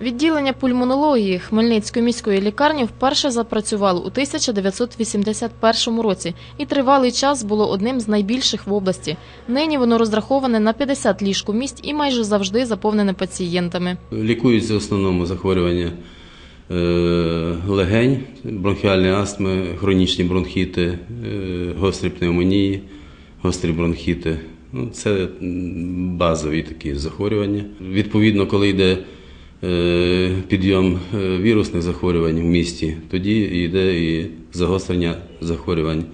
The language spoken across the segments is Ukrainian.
Відділення пульмонології Хмельницької міської лікарні вперше запрацювало у 1981 році і тривалий час було одним з найбільших в області. Нині воно розраховане на 50 ліжкомість і майже завжди заповнене пацієнтами. Лікуються в основному захворювання е, легень, бронхіальні астми, хронічні бронхіти, е, гострі пневмонії, гострі бронхіти. Ну, це базові такі захворювання. Відповідно, коли йде підйом е, вірусних захворювань в місті, тоді йде і загострення захворювань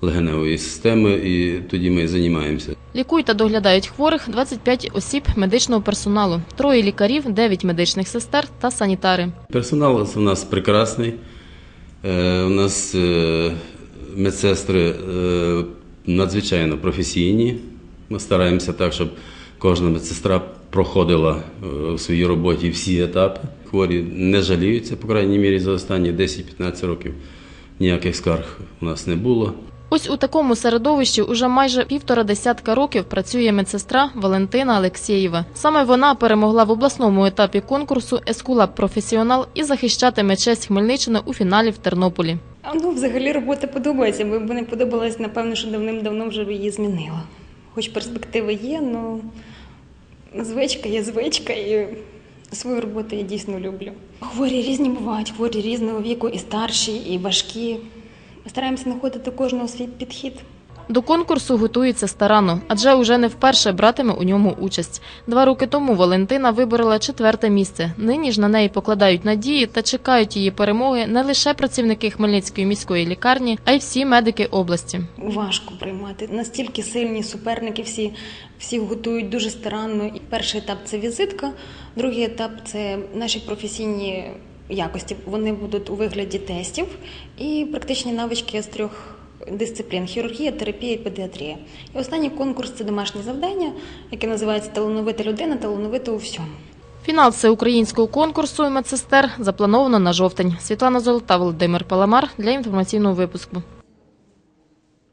легеневої системи, і тоді ми займаємося. Лікують та доглядають хворих 25 осіб медичного персоналу, троє лікарів, 9 медичних сестер та санітари. Персонал у нас прекрасний. Е, У нас е, медсестри е, надзвичайно професійні. Ми стараємося так, щоб кожна медсестра проходила е, у своїй роботі всі етапи. Хворі не жаліються, по крайній мірі, за останні 10-15 років. Ніяких скарг у нас не було. Ось у такому середовищі уже майже півтора десятка років працює медсестра Валентина Алексєєва. Саме вона перемогла в обласному етапі конкурсу Ескулап Професіонал і захищатиме честь Хмельниччини у фіналі в Тернополі. А, Ну, взагалі робота подобається. Бо не подобалась, напевно, що давним-давно вже її змінила. Хоч перспективи є, але звичка є звичка, і свою роботу я дійсно люблю. Хворі різні бувають, хворі різного віку, і старші, і важкі. Стараємося знаходити кожного свій підхід. До конкурсу готується старанно, адже уже не вперше братиме у ньому участь. Два роки тому Валентина виборола четверте місце. Нині ж на неї покладають надії та чекають її перемоги не лише працівники Хмельницької міської лікарні, а й всі медики області. Важко приймати. Настільки сильні суперники, всі, всі готують дуже старанно. Перший етап це візитка, другий етап це наші професійні якості. Вони будуть у вигляді тестів і практичні навички з трьох дисциплін: хірургія, терапія педіатрія. І останній конкурс це домашнє завдання, яке називається Талановита людина, талановита у всьому. Фінал всеукраїнського конкурсу медсестер заплановано на жовтень. Світлана Золота, Володимир Паламар для інформаційного випуску.